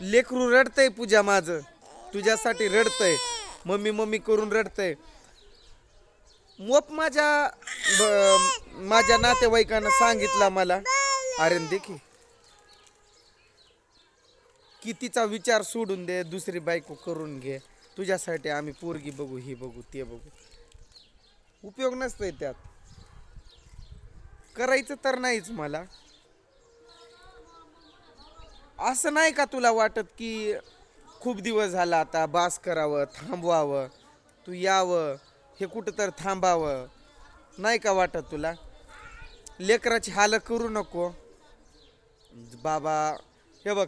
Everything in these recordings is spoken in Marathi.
लेकरू रडतंय पूजा माझं. तुझ्यासाठी रडतंय. मम्मी मम्मी करून रडतंय. मोप माझ्या ब- माझ्या नातेवाईकांना सांगितला मला. अरे देखी. कितीचा विचार सोडून दे दुसरी बायको करून घे. तुझ्यासाठी आम्ही पोरगी बघू ही बघू ते बघू. उपयोग नसतोय त्यात. करायचं तर नाहीच मला. असं नाही का तुला वाटत की खूप दिवस झाला आता बास करावं थांबवावं तू यावं हे कुठं तर थांबावं? नाही का वाटत तुला? लेकराची हाल करू नको. बाबा हे बघ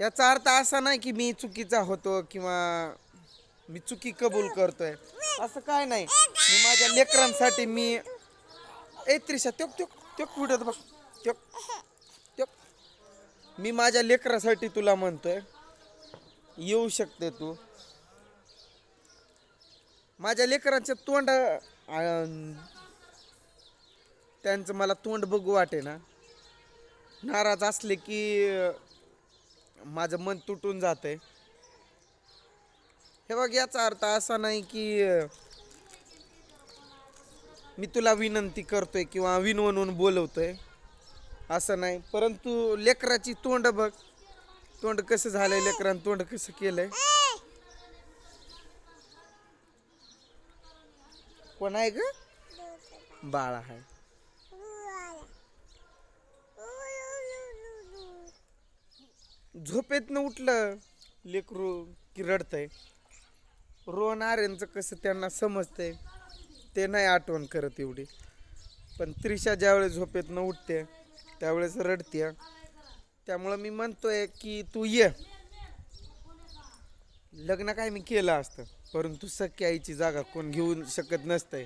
याचा अर्थ असा नाही की मी चुकीचा होतो किंवा मी चुकी कबूल करतोय. असं काय नाही. मी माझ्या लेकरांसाठी मी ए त्रिशा त्यो त्यो त्यो कुठं बघ त्यो मी माझ्या लेकरासाठी तुला म्हणतोय येऊ शकते तू. माझ्या लेकरांचे तोंड त्यांचं मला तोंड बघू वाटे ना. नाराज असले की माझं मन तुटून जातंय. हे बघ याचा अर्थ असा नाही की मी तुला विनंती करतोय किंवा विनवणून बोलवतोय. असं नाही. परंतु लेकराची तोंड बघ. तोंड कसं झालंय लेकरानं? तोंड कसं केलंय? कोण आहे ग? बाळ आहे न उठलं लेकरू की रडतंय रोहन कसं त्यांना समजतंय ते नाही आठवण करत एवढी. पण त्रिशा ज्यावेळेस न उठते त्यावेळेस रडते त्यामुळं मी म्हणतोय की तू ये. लग्न काय मी केलं असतं परंतु सख्या आईची जागा कोण घेऊ शकत नसतंय.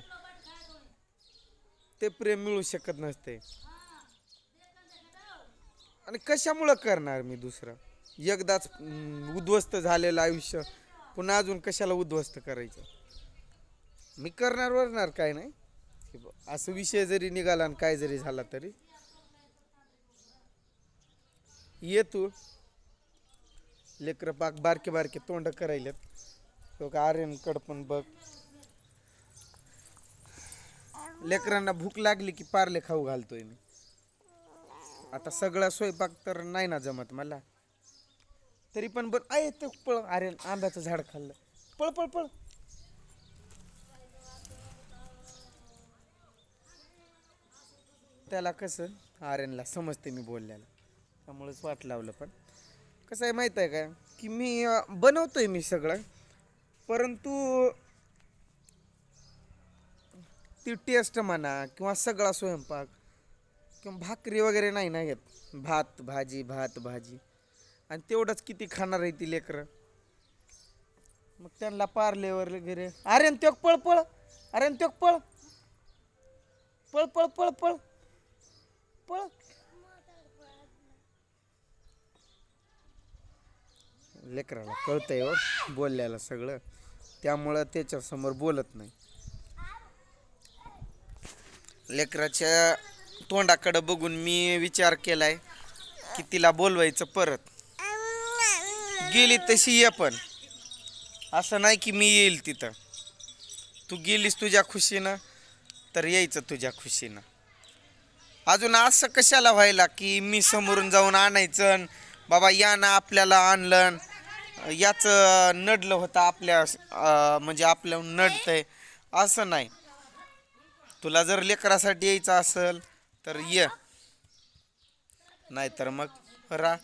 ते प्रेम मिळू शकत नसते आणि कशामुळं करणार मी दुसरं? एकदाच उद्ध्वस्त झालेलं आयुष्य पुन्हा अजून कशाला उद्ध्वस्त करायचं? मी करणार वरणार काय नाही. असं विषय जरी निघाला आणि काय जरी झाला तरी. ये तू. लेकरं पाक बारके बारके तोंड करायलेत. तो का पण बघ. लेकरांना भूक लागली की पार्ले खाऊ घालतोय मी. आता सगळा स्वयंपाक तर नाही ना जमत मला. तरी पण बरं आहे ते पळ आर्यन आंब्याचं झाड खाल्लं. पळ पळ पळ. त्याला कसं आर्यनला समजते मी बोलल्याला. त्यामुळेच वाट लावलं पण. कसं आहे माहीत आहे काय की मी बनवतोय मी सगळं परंतु ती टेस्ट म्हणा किंवा सगळा स्वयंपाक किंवा भाकरी वगैरे नाही ना येत. भात भाजी भात भाजी. आणि तेवढंच किती खाणार आहे ती लेकरं. मग त्यांना पारलेवर वगैरे अरे त्योक पळ पळ. अरे त्योक पळ. पळ पळ पळ पळ. पळ. लेकराला कळतंय हो बोलल्याला सगळं. त्यामुळं त्याच्यासमोर बोलत नाही. लेकराच्या तोंडाकडं बघून मी विचार केलाय की तिला बोलवायचं परत. गेली तशी ये पण. असं नाही की मी येईल तिथं. तू गेलीस तुझ्या खुशीनं तर यायचं तुझ्या खुशीनं. अजून असं कशाला व्हायला की मी समोरून जाऊन आणायचं बाबा या ना आपल्याला आणलं याच नडलं होतं आपल्या म्हणजे आपल्या नडतंय असं नाही. तुला जर लेकरासाठी यायचं असेल तर ये. नाहीतर मग रा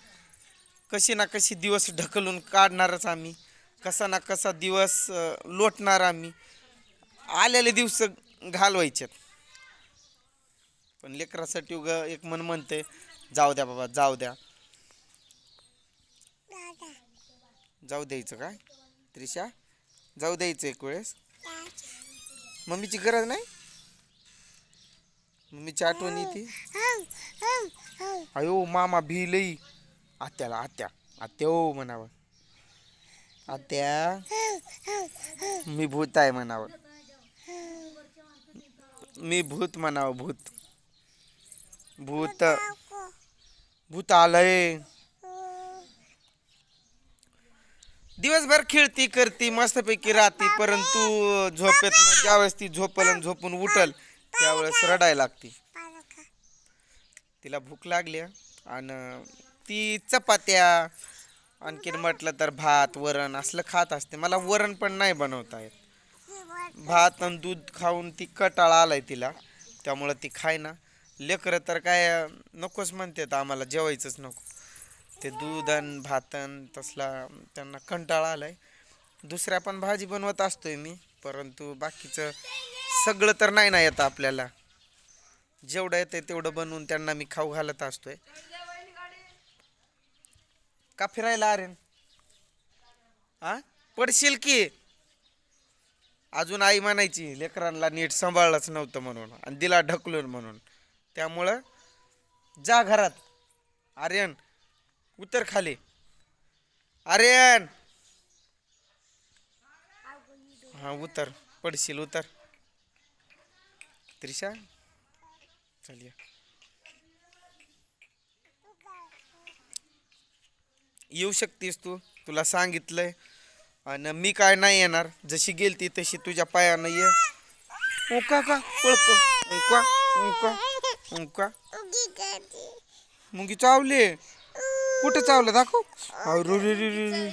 कशी ना कशी दिवस ढकलून काढणारच आम्ही. कसा ना कसा दिवस लोटणार आम्ही. आलेले दिवस घालवायचेत. पण लेकरासाठी उग एक मन म्हणते जाऊ द्या बाबा जाऊ द्या. जाऊ द्यायचं काय त्रिशा जाऊ द्यायचं एक वेळेस. मम्मीची गरज नाही? मम्मीची आठवण येते. अयो मामा भिलई. आत्याला आत्या. आत्या ओ म्हणावं. आत्या मी भूत आहे म्हणावं. मी भूत म्हणावं भूत. भूत. भूत आलंय. दिवसभर खेळती करती मस्तपैकी राहती परंतु झोपेत ज्यावेळेस ती झोपल आणि झोपून उठल त्यावेळेस रडायला लागती. तिला भूक लागली आणि ती चपात्या आणखीन म्हटलं तर भात वरण असलं खात असते. मला वरण पण नाही बनवता येत. भात आणि दूध खाऊन ती कटाळा आलाय तिला. त्यामुळं ती खाय ना लेकरं तर काय नकोच म्हणतात आम्हाला जेवायचंच नको. ते दूध आणि भातन तसला त्यांना कंटाळा आलाय. दुसऱ्या पण भाजी बनवत असतोय मी परंतु बाकीचं सगळं तर नाही ना येतं आपल्याला. जेवढं येतं तेवढं बनवून त्यांना मी खाऊ घालत असतोय. का फिरायला अरे आ? पडशील की. अजून आई म्हणायची लेकरांना नीट सांभाळलंच नव्हतं म्हणून आणि दिला ढकलून म्हणून. त्यामुळं जा घरात. आर्यन उतर खाली. आर्यन. हा उतर. पडशील उतर. त्रिशा. चल येऊ शकतीस तू. तुला सांगितलंय. आणि मी काय नाही येणार. जशी गेलती तशी तुझ्या पायानं ये. उका का? पळतो उका उका उका. मुंगी चावले. कुठं चावलं? दाखव. अरे रे रे रे रे.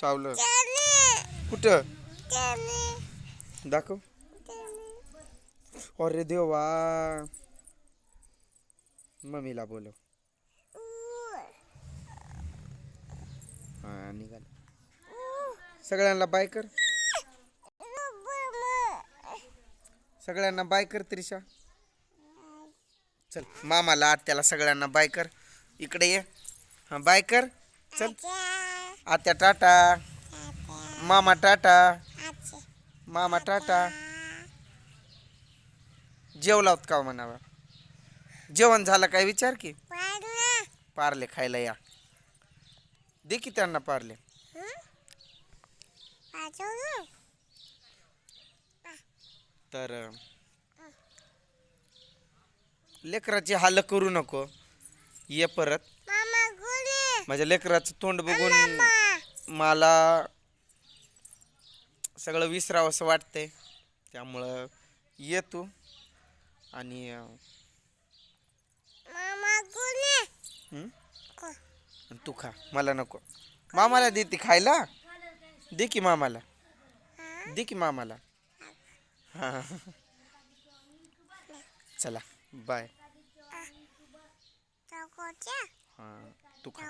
चावलं. कुठं? दाखव. अरे देवा. मम्मीला बोलव. हा निघाल. सगळ्यांना बाय कर. सगळ्यांना बाय कर त्रिशा. चल मामाला आत्याला सगळ्यांना बाय कर. इकडे ये. हा बाय कर. चल. आत्या टाटा. मामा टाटा. मामा टाटा. जेवलात का हो म्हणावा? जेवण झालं काय विचार की? पार्ले खायला या. दे की त्यांना पार्ले. तर लेकराची हाल करू नको. ये परत. माझ्या लेकराचं तोंड बघून मला सगळं विसरावं असं वाटतंय. त्यामुळं ये तू आणि तू खा. मला नको. मामाला दे ती खायला. दे की मामाला. दे की मामाला. हां. चला. बाय. हां तू खा.